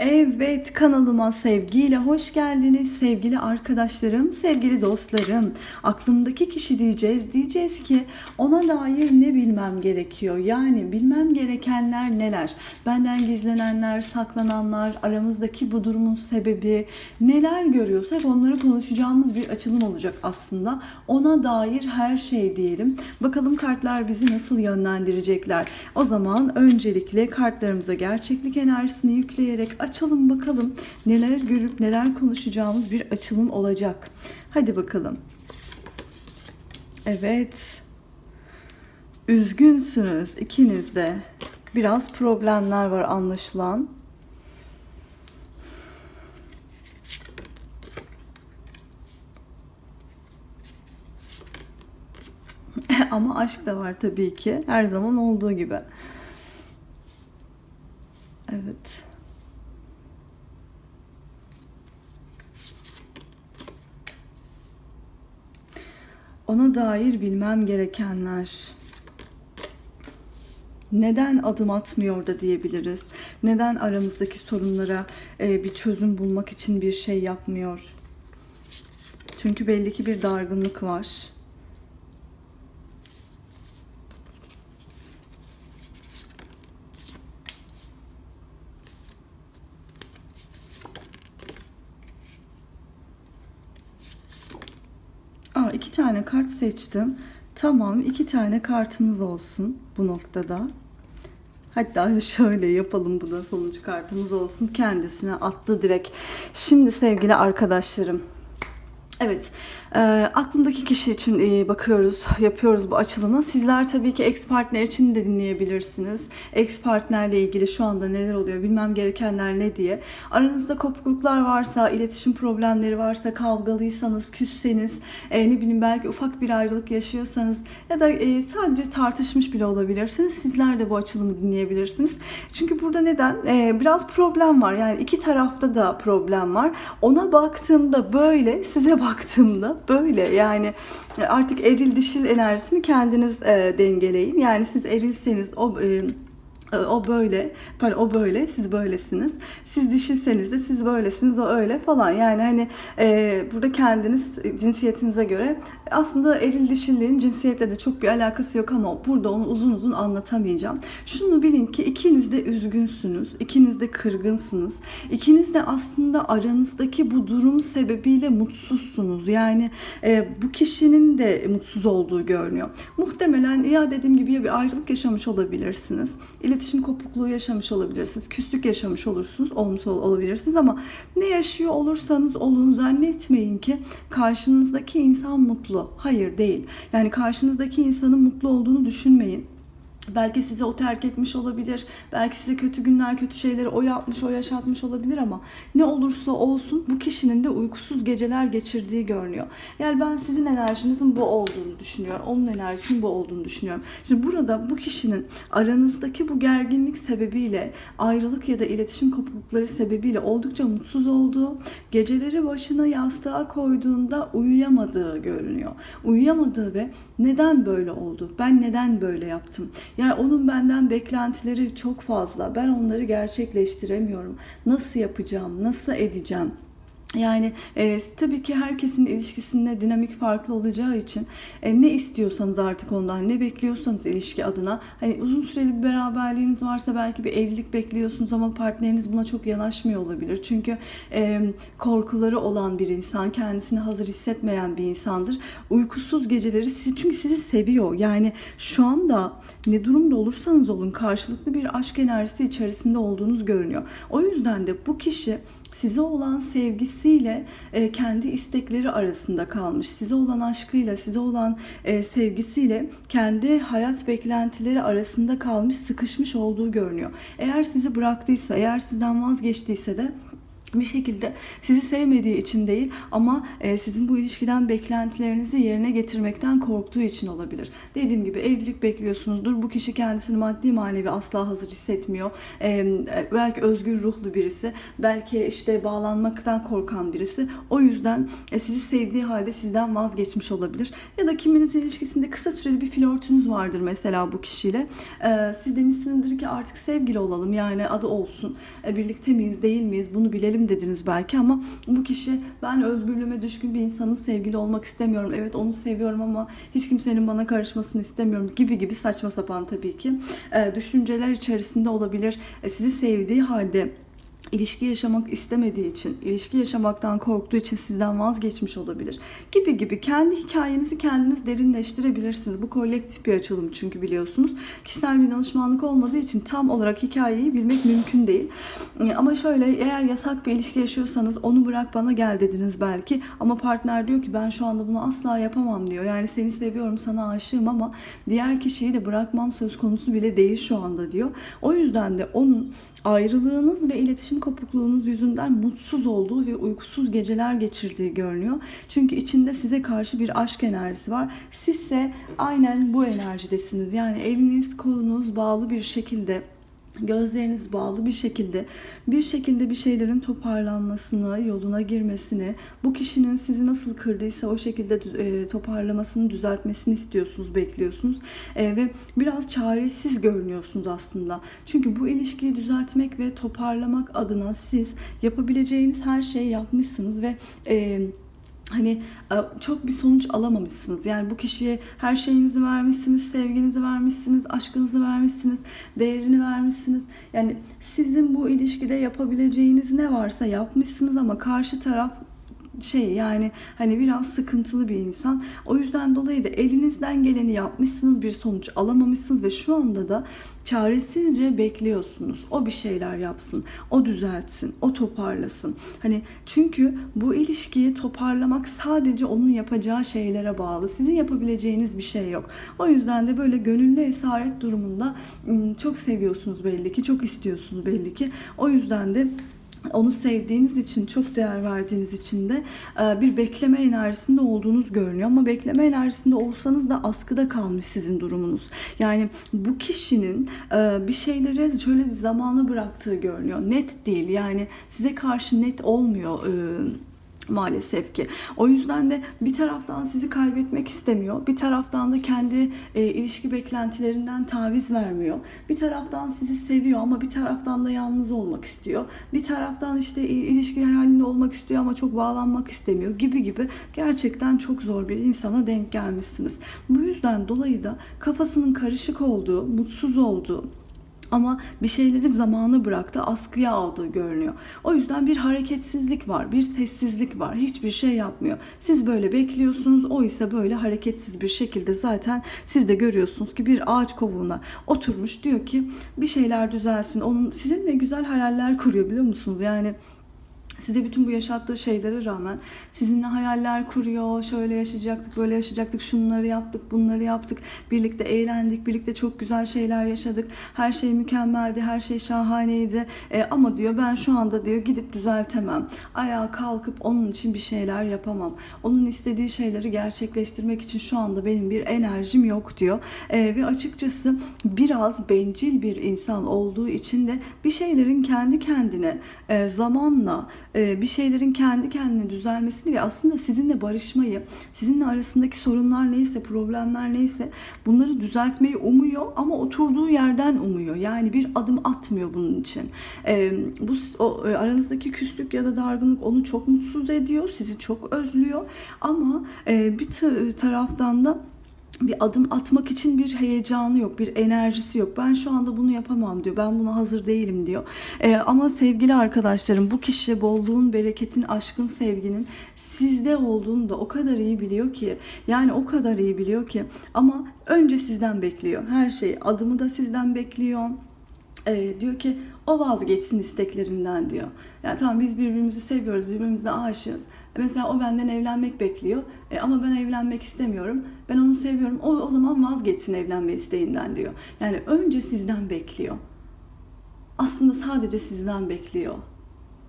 Evet kanalıma sevgiyle hoş geldiniz sevgili arkadaşlarım, sevgili dostlarım. Aklımdaki kişi diyeceğiz. Diyeceğiz ki ona dair ne bilmem gerekiyor? Yani bilmem gerekenler neler? Benden gizlenenler, saklananlar, aramızdaki bu durumun sebebi neler görüyorsak onları konuşacağımız bir açılım olacak aslında. Ona dair her şey diyelim. Bakalım kartlar bizi nasıl yönlendirecekler. O zaman öncelikle kartlarımıza gerçeklik enerjisini yükleyerek açalım bakalım neler görüp neler konuşacağımız bir açılım olacak. Hadi bakalım. Evet. Üzgünsünüz ikiniz de. Biraz problemler var anlaşılan. Ama aşk da var tabii ki. Her zaman olduğu gibi. Evet. Ona dair bilmem gerekenler. Neden adım atmıyor da diyebiliriz. Neden aramızdaki sorunlara e, bir çözüm bulmak için bir şey yapmıyor? Çünkü belli ki bir dargınlık var. Aa, iki tane kart seçtim. Tamam iki tane kartımız olsun bu noktada. Hatta şöyle yapalım bu da sonuncu kartımız olsun. Kendisine attı direkt. Şimdi sevgili arkadaşlarım. Evet, e, aklımdaki kişi için e, bakıyoruz, yapıyoruz bu açılımı. Sizler tabii ki ex partner için de dinleyebilirsiniz. Ex partnerle ilgili şu anda neler oluyor, bilmem gerekenler ne diye. Aranızda kopukluklar varsa, iletişim problemleri varsa, kavgalıysanız, küsseniz, e, ne bileyim belki ufak bir ayrılık yaşıyorsanız ya da e, sadece tartışmış bile olabilirsiniz. Sizler de bu açılımı dinleyebilirsiniz. Çünkü burada neden? E, biraz problem var. Yani iki tarafta da problem var. Ona baktığımda böyle, size baktığımda böyle. Yani artık eril dişil enerjisini kendiniz e, dengeleyin. Yani siz erilseniz o e, o böyle, pardon o böyle, siz böylesiniz. Siz dişilseniz de siz böylesiniz, o öyle falan. Yani hani e, burada kendiniz cinsiyetinize göre aslında eril dişilliğin cinsiyetle de çok bir alakası yok ama burada onu uzun uzun anlatamayacağım. Şunu bilin ki ikiniz de üzgünsünüz, ikiniz de kırgınsınız. İkiniz de aslında aranızdaki bu durum sebebiyle mutsuzsunuz. Yani e, bu kişinin de mutsuz olduğu görünüyor. Muhtemelen ya dediğim gibi ya bir ayrılık yaşamış olabilirsiniz iletişim kopukluğu yaşamış olabilirsiniz. Küslük yaşamış olursunuz, olmuş ol- olabilirsiniz ama ne yaşıyor olursanız olun zannetmeyin ki karşınızdaki insan mutlu. Hayır değil. Yani karşınızdaki insanın mutlu olduğunu düşünmeyin. Belki sizi o terk etmiş olabilir. Belki size kötü günler, kötü şeyleri o yapmış, o yaşatmış olabilir ama ne olursa olsun bu kişinin de uykusuz geceler geçirdiği görünüyor. Yani ben sizin enerjinizin bu olduğunu düşünüyorum. Onun enerjisinin bu olduğunu düşünüyorum. Şimdi burada bu kişinin aranızdaki bu gerginlik sebebiyle ayrılık ya da iletişim kopuklukları sebebiyle oldukça mutsuz olduğu, geceleri başına yastığa koyduğunda uyuyamadığı görünüyor. Uyuyamadığı ve neden böyle oldu? Ben neden böyle yaptım? Yani onun benden beklentileri çok fazla. Ben onları gerçekleştiremiyorum. Nasıl yapacağım? Nasıl edeceğim? Yani e, tabii ki herkesin ilişkisinde dinamik farklı olacağı için e, ne istiyorsanız artık ondan ne bekliyorsanız ilişki adına hani uzun süreli bir beraberliğiniz varsa belki bir evlilik bekliyorsunuz ama partneriniz buna çok yanaşmıyor olabilir. Çünkü e, korkuları olan bir insan, kendisini hazır hissetmeyen bir insandır. Uykusuz geceleri sizi çünkü sizi seviyor. Yani şu anda ne durumda olursanız olun karşılıklı bir aşk enerjisi içerisinde olduğunuz görünüyor. O yüzden de bu kişi size olan sevgisiyle e, kendi istekleri arasında kalmış. Size olan aşkıyla, size olan e, sevgisiyle kendi hayat beklentileri arasında kalmış, sıkışmış olduğu görünüyor. Eğer sizi bıraktıysa, eğer sizden vazgeçtiyse de bir şekilde sizi sevmediği için değil ama e, sizin bu ilişkiden beklentilerinizi yerine getirmekten korktuğu için olabilir. Dediğim gibi evlilik bekliyorsunuzdur. Bu kişi kendisini maddi manevi asla hazır hissetmiyor. E, e, belki özgür ruhlu birisi, belki işte bağlanmaktan korkan birisi. O yüzden sizi sevdiği halde sizden vazgeçmiş olabilir. Ya da kiminiz ilişkisinde kısa süreli bir flörtünüz vardır mesela bu kişiyle. Siz demişsinizdir ki artık sevgili olalım yani adı olsun. Birlikte miyiz değil miyiz bunu bilelim dediniz belki ama bu kişi ben özgürlüğüme düşkün bir insanın sevgili olmak istemiyorum. Evet onu seviyorum ama hiç kimsenin bana karışmasını istemiyorum gibi gibi saçma sapan tabii ki e, düşünceler içerisinde olabilir. E, sizi sevdiği halde ilişki yaşamak istemediği için, ilişki yaşamaktan korktuğu için sizden vazgeçmiş olabilir. Gibi gibi kendi hikayenizi kendiniz derinleştirebilirsiniz. Bu kolektif bir açılım çünkü biliyorsunuz. Kişisel bir danışmanlık olmadığı için tam olarak hikayeyi bilmek mümkün değil. E, Ama şöyle eğer yasak bir ilişki yaşıyorsanız onu bırak bana gel dediniz belki. Ama partner diyor ki ben şu anda bunu asla yapamam diyor. Yani seni seviyorum, sana aşığım ama diğer kişiyi de bırakmam söz konusu bile değil şu anda diyor. O yüzden de onun ayrılığınız ve iletişim kopukluğunuz yüzünden mutsuz olduğu ve uykusuz geceler geçirdiği görünüyor. Çünkü içinde size karşı bir aşk enerjisi var. Sizse aynen bu enerjidesiniz. Yani eliniz kolunuz bağlı bir şekilde gözleriniz bağlı bir şekilde bir şekilde bir şeylerin toparlanmasını, yoluna girmesini, bu kişinin sizi nasıl kırdıysa o şekilde e, toparlamasını, düzeltmesini istiyorsunuz, bekliyorsunuz E, ve biraz çaresiz görünüyorsunuz aslında. Çünkü bu ilişkiyi düzeltmek ve toparlamak adına siz yapabileceğiniz her şeyi yapmışsınız ve e, hani e, çok bir sonuç alamamışsınız. Yani bu kişiye her şeyinizi vermişsiniz, sevginizi vermişsiniz, aşkınızı vermişsiniz, değerini vermişsiniz. Yani sizin bu ilişkide yapabileceğiniz ne varsa yapmışsınız ama karşı taraf şey yani hani biraz sıkıntılı bir insan. O yüzden dolayı da elinizden geleni yapmışsınız bir sonuç alamamışsınız ve şu anda da çaresizce bekliyorsunuz. O bir şeyler yapsın, o düzeltsin, o toparlasın. Hani çünkü bu ilişkiyi toparlamak sadece onun yapacağı şeylere bağlı. Sizin yapabileceğiniz bir şey yok. O yüzden de böyle gönüllü esaret durumunda ım, çok seviyorsunuz belli ki, çok istiyorsunuz belli ki. O yüzden de onu sevdiğiniz için, çok değer verdiğiniz için de e, bir bekleme enerjisinde olduğunuz görünüyor. Ama bekleme enerjisinde olsanız da askıda kalmış sizin durumunuz. Yani bu kişinin e, bir şeyleri şöyle bir zamana bıraktığı görünüyor. Net değil yani size karşı net olmuyor e, maalesef ki. O yüzden de bir taraftan sizi kaybetmek istemiyor. Bir taraftan da kendi e, ilişki beklentilerinden taviz vermiyor. Bir taraftan sizi seviyor ama bir taraftan da yalnız olmak istiyor. Bir taraftan işte i- ilişki hayalinde olmak istiyor ama çok bağlanmak istemiyor gibi gibi gerçekten çok zor bir insana denk gelmişsiniz. Bu yüzden dolayı da kafasının karışık olduğu, mutsuz olduğu, ama bir şeyleri zamanı bıraktı, askıya aldığı görünüyor. O yüzden bir hareketsizlik var, bir sessizlik var. Hiçbir şey yapmıyor. Siz böyle bekliyorsunuz, o ise böyle hareketsiz bir şekilde zaten siz de görüyorsunuz ki bir ağaç kovuğuna oturmuş diyor ki bir şeyler düzelsin. Onun sizinle güzel hayaller kuruyor biliyor musunuz? Yani size bütün bu yaşattığı şeylere rağmen sizinle hayaller kuruyor. Şöyle yaşayacaktık, böyle yaşayacaktık, şunları yaptık, bunları yaptık. Birlikte eğlendik, birlikte çok güzel şeyler yaşadık. Her şey mükemmeldi, her şey şahaneydi. E, ama diyor ben şu anda diyor gidip düzeltemem. Ayağa kalkıp onun için bir şeyler yapamam. Onun istediği şeyleri gerçekleştirmek için şu anda benim bir enerjim yok diyor. E, ve açıkçası biraz bencil bir insan olduğu için de bir şeylerin kendi kendine e, zamanla bir şeylerin kendi kendine düzelmesini ve aslında sizinle barışmayı, sizinle arasındaki sorunlar neyse, problemler neyse bunları düzeltmeyi umuyor ama oturduğu yerden umuyor. Yani bir adım atmıyor bunun için. E, bu o, e, aranızdaki küslük ya da dargınlık onu çok mutsuz ediyor, sizi çok özlüyor ama e, bir ta- taraftan da bir adım atmak için bir heyecanı yok, bir enerjisi yok. Ben şu anda bunu yapamam diyor. Ben buna hazır değilim diyor. Ee, ama sevgili arkadaşlarım bu kişi bolluğun, bereketin, aşkın, sevginin sizde olduğunu da o kadar iyi biliyor ki yani o kadar iyi biliyor ki ama önce sizden bekliyor. Her şey adımı da sizden bekliyor. Ee, diyor ki o vazgeçsin isteklerinden diyor. Yani tamam biz birbirimizi seviyoruz, birbirimize aşığız. Mesela o benden evlenmek bekliyor. E, ama ben evlenmek istemiyorum. Ben onu seviyorum. O, o zaman vazgeçsin evlenme isteğinden diyor. Yani önce sizden bekliyor. Aslında sadece sizden bekliyor.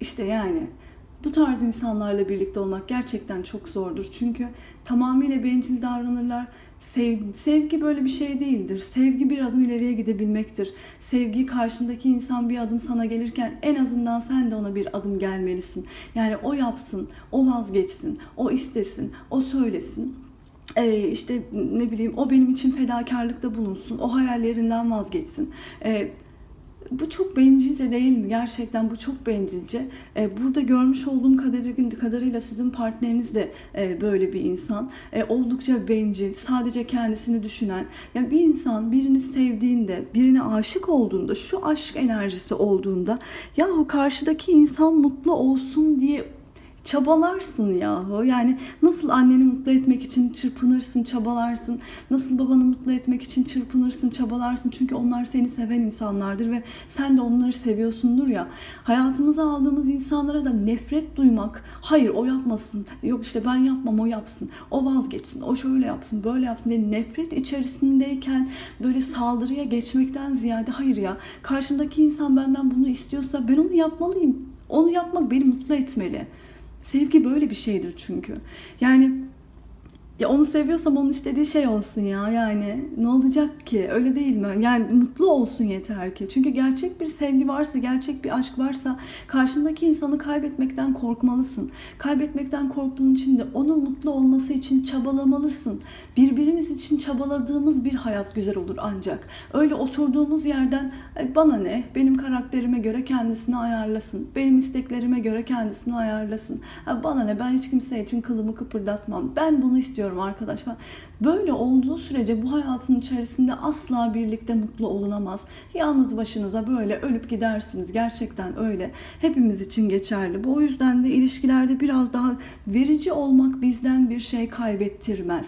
İşte yani bu tarz insanlarla birlikte olmak gerçekten çok zordur. Çünkü tamamıyla bencil davranırlar. Sev- sevgi böyle bir şey değildir. Sevgi bir adım ileriye gidebilmektir. Sevgi karşındaki insan bir adım sana gelirken en azından sen de ona bir adım gelmelisin. Yani o yapsın, o vazgeçsin, o istesin, o söylesin. Ee, işte ne bileyim o benim için fedakarlıkta bulunsun, o hayallerinden vazgeçsin. Ee, bu çok bencilce değil mi? Gerçekten bu çok bencilce. Ee, burada görmüş olduğum kadarı- kadarıyla sizin partneriniz de e, böyle bir insan. E, oldukça bencil, sadece kendisini düşünen. Yani bir insan birini sevdiğinde, birine aşık olduğunda, şu aşk enerjisi olduğunda yahu karşıdaki insan mutlu olsun diye çabalarsın yahu. Yani nasıl anneni mutlu etmek için çırpınırsın, çabalarsın. Nasıl babanı mutlu etmek için çırpınırsın, çabalarsın. Çünkü onlar seni seven insanlardır ve sen de onları seviyorsundur ya. Hayatımıza aldığımız insanlara da nefret duymak, hayır o yapmasın, yok işte ben yapmam o yapsın, o vazgeçsin, o şöyle yapsın, böyle yapsın diye nefret içerisindeyken böyle saldırıya geçmekten ziyade hayır ya karşımdaki insan benden bunu istiyorsa ben onu yapmalıyım. Onu yapmak beni mutlu etmeli. Sevgi böyle bir şeydir çünkü. Yani ya onu seviyorsam onun istediği şey olsun ya yani ne olacak ki öyle değil mi? Yani mutlu olsun yeter ki. Çünkü gerçek bir sevgi varsa, gerçek bir aşk varsa karşındaki insanı kaybetmekten korkmalısın. Kaybetmekten korktuğun için de onun mutlu olması için çabalamalısın. Birbirimiz için çabaladığımız bir hayat güzel olur ancak. Öyle oturduğumuz yerden "Ay bana ne, benim karakterime göre kendisini ayarlasın. Benim isteklerime göre kendisini ayarlasın. Ha, bana ne, ben hiç kimse için kılımı kıpırdatmam. Ben bunu istiyorum arkadaşlar. Böyle olduğu sürece bu hayatın içerisinde asla birlikte mutlu olunamaz. Yalnız başınıza böyle ölüp gidersiniz. Gerçekten öyle. Hepimiz için geçerli. Bu o yüzden de ilişkilerde biraz daha verici olmak bizden bir şey kaybettirmez.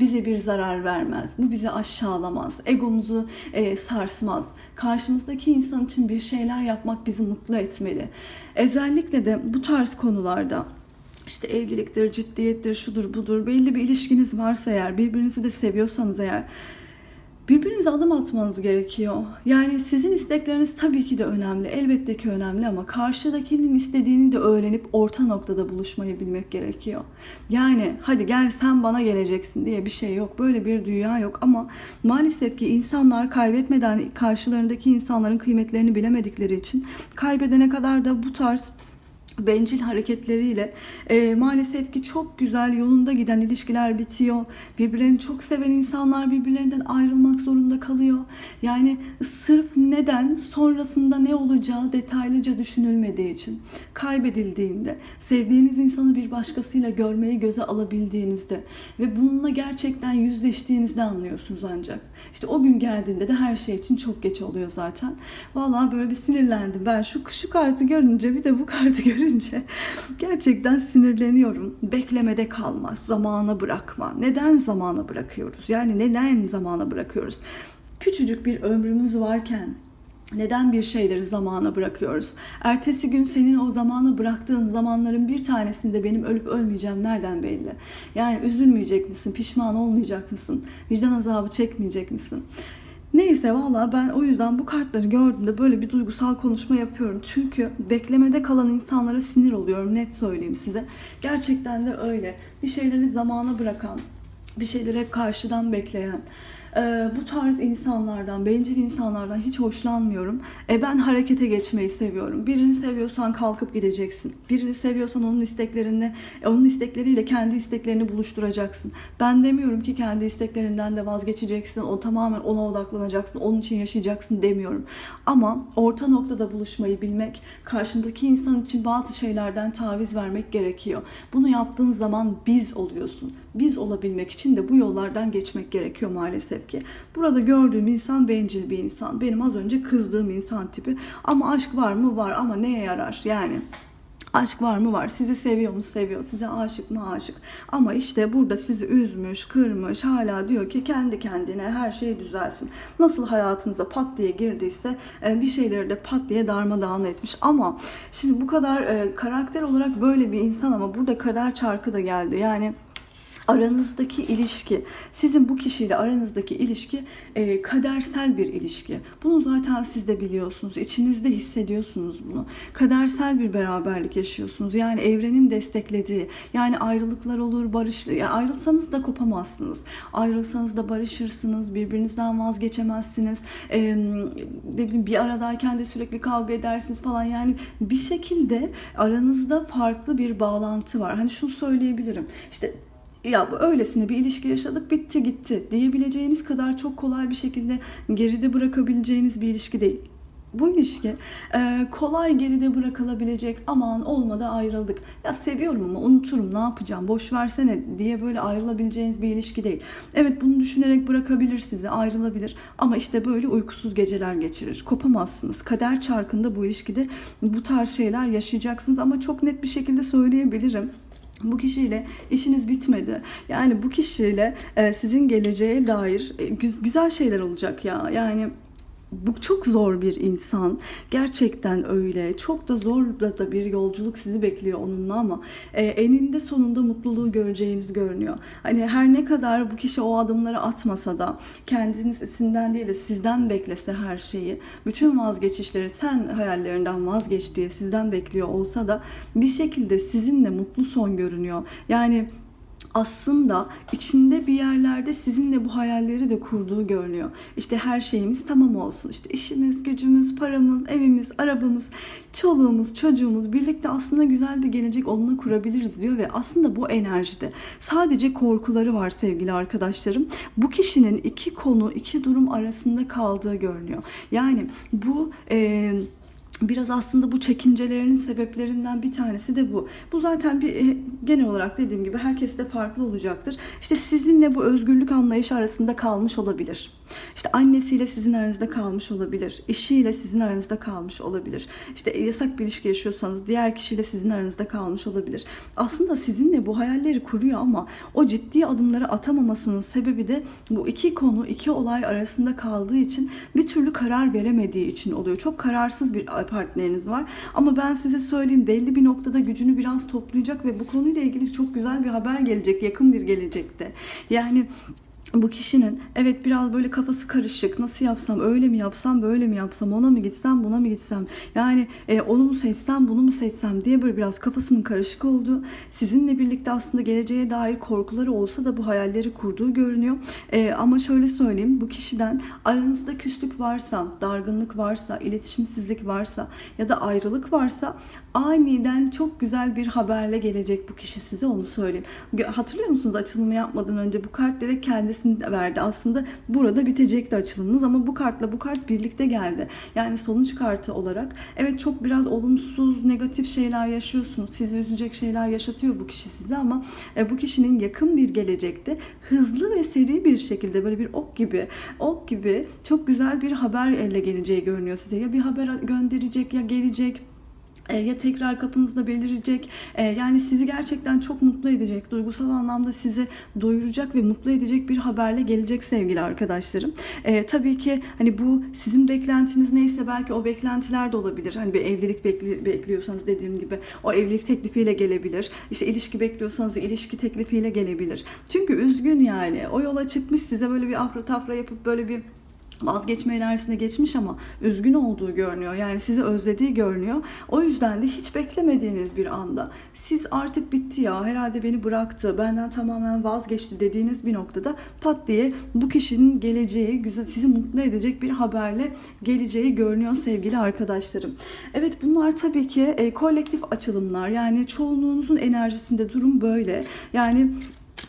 Bize bir zarar vermez. Bu bizi aşağılamaz. Egomuzu e, sarsmaz. Karşımızdaki insan için bir şeyler yapmak bizi mutlu etmeli. Özellikle de bu tarz konularda işte evliliktir, ciddiyettir, şudur budur belli bir ilişkiniz varsa eğer birbirinizi de seviyorsanız eğer birbirinize adım atmanız gerekiyor. Yani sizin istekleriniz tabii ki de önemli, elbette ki önemli ama karşıdakinin istediğini de öğrenip orta noktada buluşmayı bilmek gerekiyor. Yani hadi gel sen bana geleceksin diye bir şey yok. Böyle bir dünya yok ama maalesef ki insanlar kaybetmeden karşılarındaki insanların kıymetlerini bilemedikleri için kaybedene kadar da bu tarz bencil hareketleriyle e, maalesef ki çok güzel yolunda giden ilişkiler bitiyor. Birbirlerini çok seven insanlar birbirlerinden ayrılmak zorunda kalıyor. Yani sırf neden sonrasında ne olacağı detaylıca düşünülmediği için kaybedildiğinde sevdiğiniz insanı bir başkasıyla görmeyi göze alabildiğinizde ve bununla gerçekten yüzleştiğinizde anlıyorsunuz ancak. İşte o gün geldiğinde de her şey için çok geç oluyor zaten. Vallahi böyle bir sinirlendim. Ben şu şu kartı görünce bir de bu kartı görünce gerçekten sinirleniyorum. Beklemede kalmaz, zamana bırakma. Neden zamana bırakıyoruz? Yani neden zamana bırakıyoruz? Küçücük bir ömrümüz varken neden bir şeyleri zamana bırakıyoruz? Ertesi gün senin o zamana bıraktığın zamanların bir tanesinde benim ölüp ölmeyeceğim nereden belli? Yani üzülmeyecek misin? Pişman olmayacak mısın? Vicdan azabı çekmeyecek misin? Neyse valla ben o yüzden bu kartları gördüğümde böyle bir duygusal konuşma yapıyorum. Çünkü beklemede kalan insanlara sinir oluyorum net söyleyeyim size. Gerçekten de öyle. Bir şeyleri zamana bırakan, bir şeyleri hep karşıdan bekleyen, e, bu tarz insanlardan, bencil insanlardan hiç hoşlanmıyorum. E, ben harekete geçmeyi seviyorum. Birini seviyorsan kalkıp gideceksin. Birini seviyorsan onun isteklerini, e, onun istekleriyle kendi isteklerini buluşturacaksın. Ben demiyorum ki kendi isteklerinden de vazgeçeceksin. O tamamen ona odaklanacaksın. Onun için yaşayacaksın demiyorum. Ama orta noktada buluşmayı bilmek, karşındaki insan için bazı şeylerden taviz vermek gerekiyor. Bunu yaptığın zaman biz oluyorsun. Biz olabilmek için de bu yollardan geçmek gerekiyor maalesef ki. Burada gördüğüm insan bencil bir insan. Benim az önce kızdığım insan tipi. Ama aşk var mı? Var ama neye yarar? Yani Aşk var mı var? Sizi seviyor mu? Seviyor. Size aşık mı? Aşık. Ama işte burada sizi üzmüş, kırmış. Hala diyor ki kendi kendine her şey düzelsin. Nasıl hayatınıza pat diye girdiyse e, bir şeyleri de pat diye darmadağın etmiş. Ama şimdi bu kadar e, karakter olarak böyle bir insan ama burada kader çarkı da geldi. Yani aranızdaki ilişki, sizin bu kişiyle aranızdaki ilişki e, kadersel bir ilişki. Bunu zaten siz de biliyorsunuz. İçinizde hissediyorsunuz bunu. Kadersel bir beraberlik yaşıyorsunuz. Yani evrenin desteklediği, yani ayrılıklar olur, barış, yani ayrılsanız da kopamazsınız. Ayrılsanız da barışırsınız, birbirinizden vazgeçemezsiniz. E, ne bileyim bir aradayken de sürekli kavga edersiniz falan. Yani bir şekilde aranızda farklı bir bağlantı var. Hani şunu söyleyebilirim. İşte ya öylesine bir ilişki yaşadık bitti gitti diyebileceğiniz kadar çok kolay bir şekilde geride bırakabileceğiniz bir ilişki değil. Bu ilişki e, kolay geride bırakılabilecek aman olmadı ayrıldık. Ya seviyorum ama unuturum ne yapacağım boş versene diye böyle ayrılabileceğiniz bir ilişki değil. Evet bunu düşünerek bırakabilir sizi ayrılabilir ama işte böyle uykusuz geceler geçirir. Kopamazsınız. Kader çarkında bu ilişkide bu tarz şeyler yaşayacaksınız ama çok net bir şekilde söyleyebilirim. Bu kişiyle işiniz bitmedi. Yani bu kişiyle e, sizin geleceğe dair e, gü- güzel şeyler olacak ya. Yani bu çok zor bir insan. Gerçekten öyle. Çok da zor da, bir yolculuk sizi bekliyor onunla ama e, eninde sonunda mutluluğu göreceğiniz görünüyor. Hani her ne kadar bu kişi o adımları atmasa da kendisinden değil de sizden beklese her şeyi, bütün vazgeçişleri sen hayallerinden vazgeç diye sizden bekliyor olsa da bir şekilde sizinle mutlu son görünüyor. Yani aslında içinde bir yerlerde sizinle bu hayalleri de kurduğu görünüyor. İşte her şeyimiz tamam olsun. İşte işimiz, gücümüz, paramız, evimiz, arabamız, çoluğumuz, çocuğumuz birlikte aslında güzel bir gelecek onunla kurabiliriz diyor ve aslında bu enerjide sadece korkuları var sevgili arkadaşlarım. Bu kişinin iki konu, iki durum arasında kaldığı görünüyor. Yani bu eee Biraz aslında bu çekincelerinin sebeplerinden bir tanesi de bu. Bu zaten bir e, genel olarak dediğim gibi herkes de farklı olacaktır. İşte sizinle bu özgürlük anlayışı arasında kalmış olabilir. İşte annesiyle sizin aranızda kalmış olabilir. Eşiyle sizin aranızda kalmış olabilir. İşte yasak bir ilişki yaşıyorsanız diğer kişiyle sizin aranızda kalmış olabilir. Aslında sizinle bu hayalleri kuruyor ama o ciddi adımları atamamasının sebebi de bu iki konu, iki olay arasında kaldığı için bir türlü karar veremediği için oluyor. Çok kararsız bir partneriniz var. Ama ben size söyleyeyim belli bir noktada gücünü biraz toplayacak ve bu konuyla ilgili çok güzel bir haber gelecek yakın bir gelecekte. Yani bu kişinin evet biraz böyle kafası karışık nasıl yapsam öyle mi yapsam böyle mi yapsam ona mı gitsem buna mı gitsem yani e, onu mu seçsem bunu mu seçsem diye böyle biraz kafasının karışık olduğu sizinle birlikte aslında geleceğe dair korkuları olsa da bu hayalleri kurduğu görünüyor. E, ama şöyle söyleyeyim bu kişiden aranızda küslük varsa dargınlık varsa iletişimsizlik varsa ya da ayrılık varsa aniden çok güzel bir haberle gelecek bu kişi size onu söyleyeyim. Hatırlıyor musunuz açılımı yapmadan önce bu kart direkt kendisi kendisini verdi. Aslında burada bitecekti açılımınız ama bu kartla bu kart birlikte geldi. Yani sonuç kartı olarak evet çok biraz olumsuz, negatif şeyler yaşıyorsunuz. Sizi üzecek şeyler yaşatıyor bu kişi size ama e, bu kişinin yakın bir gelecekte hızlı ve seri bir şekilde böyle bir ok gibi, ok gibi çok güzel bir haber elle geleceği görünüyor size. Ya bir haber gönderecek ya gelecek ya tekrar kapınızda belirecek. E, yani sizi gerçekten çok mutlu edecek duygusal anlamda sizi doyuracak ve mutlu edecek bir haberle gelecek sevgili arkadaşlarım. E, tabii ki hani bu sizin beklentiniz neyse belki o beklentiler de olabilir. Hani bir evlilik bekli, bekliyorsanız dediğim gibi o evlilik teklifiyle gelebilir. İşte ilişki bekliyorsanız ilişki teklifiyle gelebilir. Çünkü üzgün yani. O yola çıkmış size böyle bir afra tafra yapıp böyle bir vazgeçme enerjisine geçmiş ama üzgün olduğu görünüyor. Yani sizi özlediği görünüyor. O yüzden de hiç beklemediğiniz bir anda siz artık bitti ya herhalde beni bıraktı, benden tamamen vazgeçti dediğiniz bir noktada pat diye bu kişinin geleceği, güzel sizi mutlu edecek bir haberle geleceği görünüyor sevgili arkadaşlarım. Evet bunlar tabii ki e, kolektif açılımlar. Yani çoğunluğunuzun enerjisinde durum böyle. Yani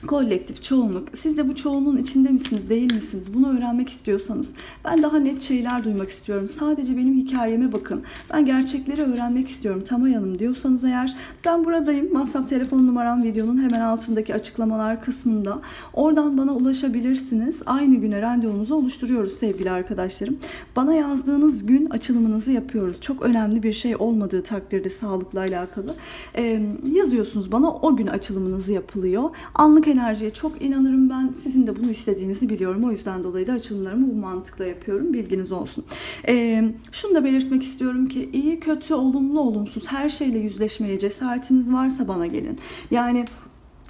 kolektif çoğunluk. Siz de bu çoğunluğun içinde misiniz, değil misiniz? Bunu öğrenmek istiyorsanız ben daha net şeyler duymak istiyorum. Sadece benim hikayeme bakın. Ben gerçekleri öğrenmek istiyorum. Tamay Hanım diyorsanız eğer ben buradayım. WhatsApp telefon numaram videonun hemen altındaki açıklamalar kısmında. Oradan bana ulaşabilirsiniz. Aynı güne randevumuzu oluşturuyoruz sevgili arkadaşlarım. Bana yazdığınız gün açılımınızı yapıyoruz. Çok önemli bir şey olmadığı takdirde sağlıkla alakalı. Ee, yazıyorsunuz bana o gün açılımınızı yapılıyor. Anlık enerjiye çok inanırım ben. Sizin de bunu istediğinizi biliyorum. O yüzden dolayı da açılımlarımı bu mantıkla yapıyorum. Bilginiz olsun. Ee, şunu da belirtmek istiyorum ki iyi, kötü, olumlu, olumsuz her şeyle yüzleşmeye cesaretiniz varsa bana gelin. Yani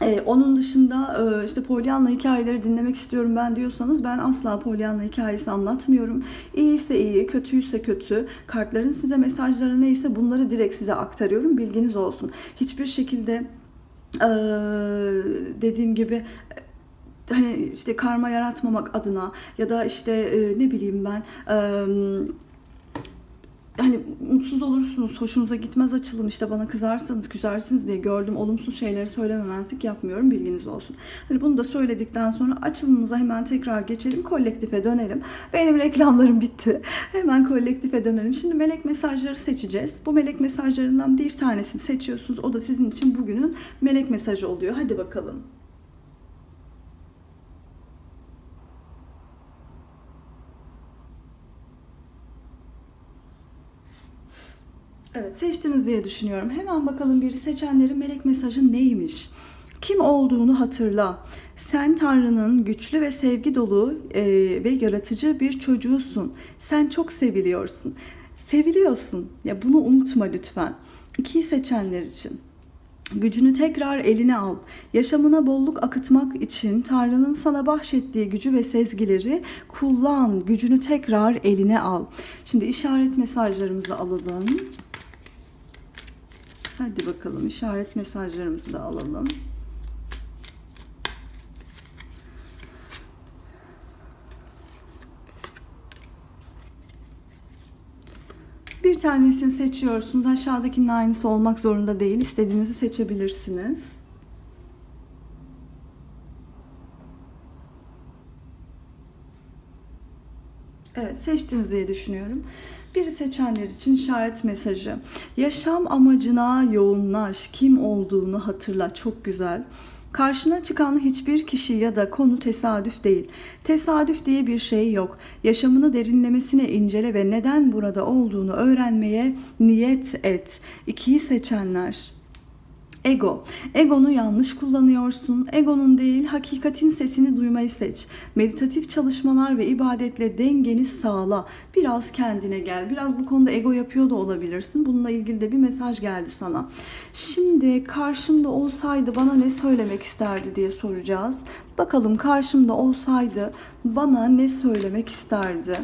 Ee, onun dışında e, işte Pollyanna hikayeleri dinlemek istiyorum ben diyorsanız ben asla Pollyanna hikayesi anlatmıyorum. İyiyse iyi, kötüyse kötü. Kartların size mesajları neyse bunları direkt size aktarıyorum. Bilginiz olsun. Hiçbir şekilde e, dediğim gibi hani işte karma yaratmamak adına ya da işte e, ne bileyim ben e, hani mutsuz olursunuz, hoşunuza gitmez açılım işte bana kızarsanız küsersiniz diye gördüm olumsuz şeyleri söylememezlik yapmıyorum bilginiz olsun. Hani bunu da söyledikten sonra açılımımıza hemen tekrar geçelim, kolektife dönelim. Benim reklamlarım bitti. Hemen kolektife dönelim. Şimdi melek mesajları seçeceğiz. Bu melek mesajlarından bir tanesini seçiyorsunuz. O da sizin için bugünün melek mesajı oluyor. Hadi bakalım. Evet seçtiniz diye düşünüyorum. Hemen bakalım biri seçenlerin melek mesajı neymiş? Kim olduğunu hatırla. Sen Tanrı'nın güçlü ve sevgi dolu e, ve yaratıcı bir çocuğusun. Sen çok seviliyorsun. Seviliyorsun. Ya bunu unutma lütfen. İkiyi seçenler için. Gücünü tekrar eline al. Yaşamına bolluk akıtmak için Tanrı'nın sana bahşettiği gücü ve sezgileri kullan. Gücünü tekrar eline al. Şimdi işaret mesajlarımızı alalım. Hadi bakalım işaret mesajlarımızı da alalım. Bir tanesini seçiyorsunuz. Aşağıdakinin aynısı olmak zorunda değil. İstediğinizi seçebilirsiniz. Evet seçtiniz diye düşünüyorum. Biri seçenler için işaret mesajı. Yaşam amacına yoğunlaş. Kim olduğunu hatırla. Çok güzel. Karşına çıkan hiçbir kişi ya da konu tesadüf değil. Tesadüf diye bir şey yok. Yaşamını derinlemesine incele ve neden burada olduğunu öğrenmeye niyet et. İkiyi seçenler. Ego. Egonu yanlış kullanıyorsun. Egonun değil, hakikatin sesini duymayı seç. Meditatif çalışmalar ve ibadetle dengeni sağla. Biraz kendine gel. Biraz bu konuda ego yapıyor da olabilirsin. Bununla ilgili de bir mesaj geldi sana. Şimdi karşımda olsaydı bana ne söylemek isterdi diye soracağız. Bakalım karşımda olsaydı bana ne söylemek isterdi?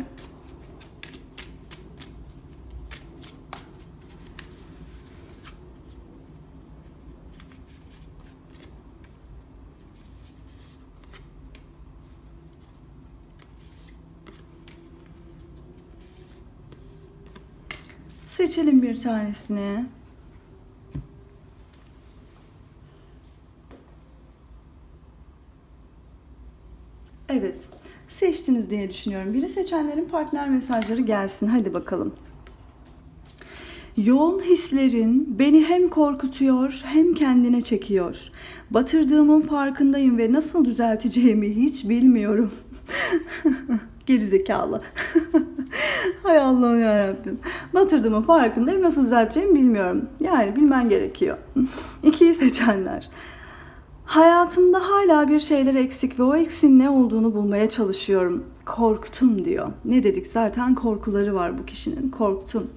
Seçelim bir tanesini. Evet. Seçtiniz diye düşünüyorum. Biri seçenlerin partner mesajları gelsin. Hadi bakalım. Yoğun hislerin beni hem korkutuyor hem kendine çekiyor. Batırdığımın farkındayım ve nasıl düzelteceğimi hiç bilmiyorum. Gerizekalı. Hay Allah'ım yarabbim. Batırdığımın farkındayım. Nasıl düzelteceğimi bilmiyorum. Yani bilmen gerekiyor. İkiyi seçenler. Hayatımda hala bir şeyler eksik ve o eksiğin ne olduğunu bulmaya çalışıyorum. Korktum diyor. Ne dedik? Zaten korkuları var bu kişinin. Korktum.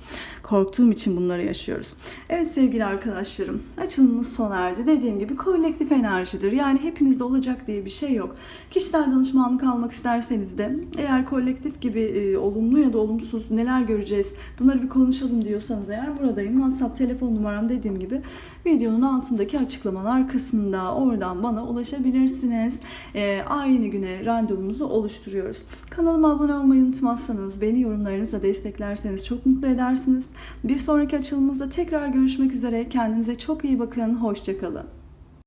Korktuğum için bunları yaşıyoruz. Evet sevgili arkadaşlarım, açılımımız sona erdi. Dediğim gibi kolektif enerjidir. Yani hepinizde olacak diye bir şey yok. Kişisel danışmanlık almak isterseniz de eğer kolektif gibi e, olumlu ya da olumsuz neler göreceğiz bunları bir konuşalım diyorsanız eğer buradayım. WhatsApp telefon numaram dediğim gibi videonun altındaki açıklamalar kısmında oradan bana ulaşabilirsiniz. E, aynı güne randevumuzu oluşturuyoruz. Kanalıma abone olmayı unutmazsanız, beni yorumlarınızla desteklerseniz çok mutlu edersiniz. Bir sonraki açılımımızda tekrar görüşmek üzere. Kendinize çok iyi bakın. Hoşçakalın.